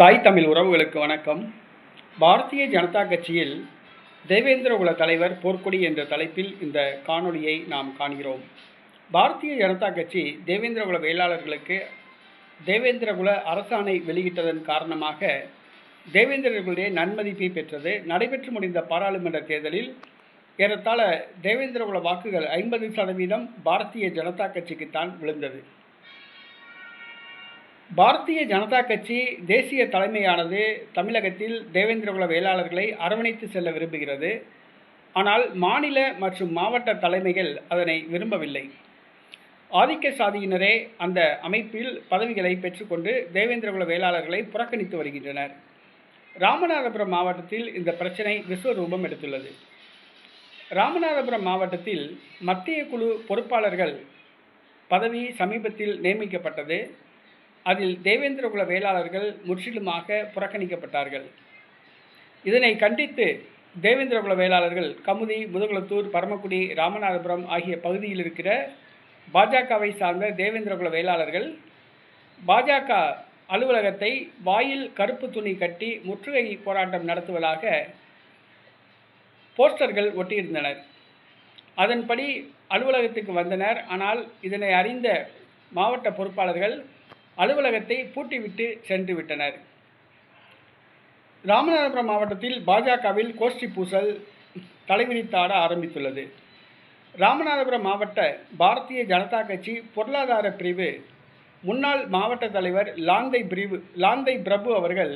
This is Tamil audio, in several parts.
தாய் தமிழ் உறவுகளுக்கு வணக்கம். பாரதிய ஜனதா கட்சியில் தேவேந்திரகுல தலைவர் போர்க்கொடி என்ற தலைப்பில் இந்த காணொளியை நாம் காண்கிறோம். பாரதிய ஜனதா கட்சி தேவேந்திரகுல வேளாளர்களுக்கு தேவேந்திரகுல அரசாணை வெளியிட்டதன் காரணமாக தேவேந்திரர்களுடைய நன்மதிப்பை பெற்றது. நடைபெற்று முடிந்த பாராளுமன்ற தேர்தலில் ஏறத்தாழ தேவேந்திரகுல வாக்குகள் ஐம்பது சதவீதம் பாரதிய ஜனதா கட்சிக்குத்தான் விழுந்தது. பாரதிய ஜனதா கட்சி தேசிய தலைமையானது தமிழகத்தில் தேவேந்திரகுல வேளாளர்களை அரவணைத்து செல்ல விரும்புகிறது. ஆனால் மாநில மற்றும் மாவட்ட தலைமைகள் அதனை விரும்பவில்லை. ஆதிக்க சாதியினரே அந்த அமைப்பில் பதவிகளை பெற்றுக்கொண்டு தேவேந்திரகுல வேளாளர்களை புறக்கணித்து வருகின்றனர். ராமநாதபுரம் மாவட்டத்தில் இந்த பிரச்சனை விஸ்வரூபம் எடுத்துள்ளது. ராமநாதபுரம் மாவட்டத்தில் மத்திய குழு பொறுப்பாளர்கள் பதவி சமீபத்தில் நியமிக்கப்பட்டது. அதில் தேவேந்திரகுல வேளாளர்கள் முற்றிலுமாக புறக்கணிக்கப்பட்டார்கள். இதனை கண்டித்து தேவேந்திரகுல வேளாளர்கள் கமுதி முதுகுளத்தூர் பரமக்குடி ராமநாதபுரம் ஆகிய பகுதியில் இருக்கிற பாஜகவை சார்ந்த தேவேந்திரகுல வேளாளர்கள் பாஜக அலுவலகத்தை வாயில் கருப்பு துணி கட்டி முற்றுகை போராட்டம் நடத்துவதாக போஸ்டர்கள் ஒட்டியிருந்தனர். அதன்படி அலுவலகத்துக்கு வந்தனர். ஆனால் இதனை அறிந்த மாவட்ட பொறுப்பாளர்கள் அலுவலகத்தை பூட்டிவிட்டு சென்று விட்டனர். ராமநாதபுரம் மாவட்டத்தில் பாஜகவில் கோஷ்டி பூசல் தலைவிரித்தாட ஆரம்பித்துள்ளது. ராமநாதபுரம் மாவட்ட பாரதிய ஜனதா கட்சி பொருளாதார பிரிவு முன்னாள் மாவட்ட தலைவர் லாந்தை பிரிவு லாந்தை பிரபு அவர்கள்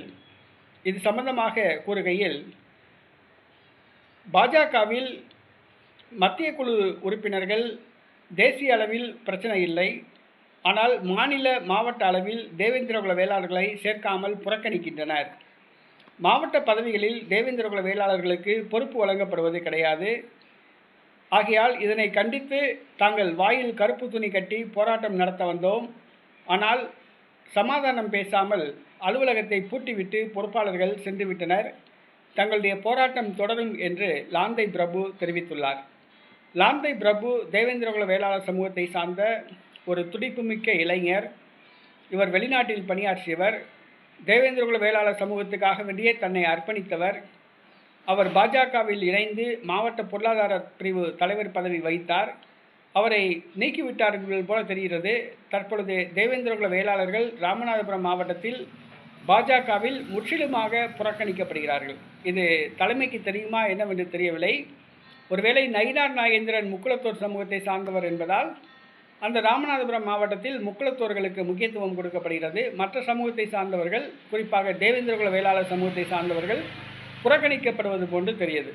இது சம்பந்தமாக கூறுகையில் பாஜகவில் மத்திய குழு உறுப்பினர்கள் தேசிய அளவில் பிரச்சனை இல்லை ஆனால் மாநில மாவட்ட அளவில் தேவேந்திரகுல வேளாளர்களை சேர்க்காமல் புறக்கணிக்கின்றனர். மாவட்ட பதவிகளில் தேவேந்திரகுல வேளாளர்களுக்கு பொறுப்பு வழங்கப்படுவது கிடையாது. ஆகையால் இதனை கண்டித்து தாங்கள் வாயில் கருப்பு துணி கட்டி போராட்டம் நடத்த வந்தோம். ஆனால் சமாதானம் பேசாமல் அலுவலகத்தை பூட்டிவிட்டு பொறுப்பாளர்கள் சென்றுவிட்டனர் தங்களுடைய போராட்டம் தொடரும் என்று லாந்தை பிரபு தெரிவித்துள்ளார். லாந்தை பிரபு தேவேந்திரகுல வேளாளர் சமூகத்தை சார்ந்த ஒரு துடிப்புமிக்க இளைஞர். இவர் வெளிநாட்டில் பணியாற்றியவர். தேவேந்திரகுல வேளாளர் சமூகத்துக்காக வேண்டியே தன்னை அர்ப்பணித்தவர். அவர் பாஜகவில் இணைந்து மாவட்ட பொருளாதார பிரிவு தலைவர் பதவி வைத்தார் அவரை நீக்கிவிட்டார்கள் போல தெரிகிறது. தற்பொழுது தேவேந்திரகுல வேளாளர்கள் ராமநாதபுரம் மாவட்டத்தில் பாஜகவில் முற்றிலுமாக புறக்கணிக்கப்படுகிறார்கள். இது தலைமைக்கு தெரியுமா என்னவென்று தெரியவில்லை. ஒருவேளை நயினார் நாகேந்திரன் முக்குளத்தூர் சமூகத்தை சார்ந்தவர் என்பதால் அந்த ராமநாதபுரம் மாவட்டத்தில் முக்குளத்தோர்களுக்கு முக்கியத்துவம் கொடுக்கப்படுகிறது. மற்ற சமூகத்தை சார்ந்தவர்கள் குறிப்பாக தேவேந்திரகுல வேளாளர் சமூகத்தை சார்ந்தவர்கள் புறக்கணிக்கப்படுவது போன்று தெரியுது.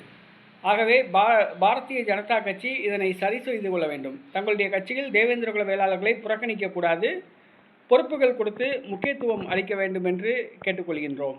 ஆகவே பா பாரதிய ஜனதா கட்சி இதனை சரி செய்து கொள்ள வேண்டும். தங்களுடைய கட்சியில் தேவேந்திரகுல வேளாளர்களை புறக்கணிக்கக்கூடாது. பொறுப்புகள் கொடுத்து முக்கியத்துவம் அளிக்க வேண்டும் என்று கேட்டுக்கொள்கின்றோம்.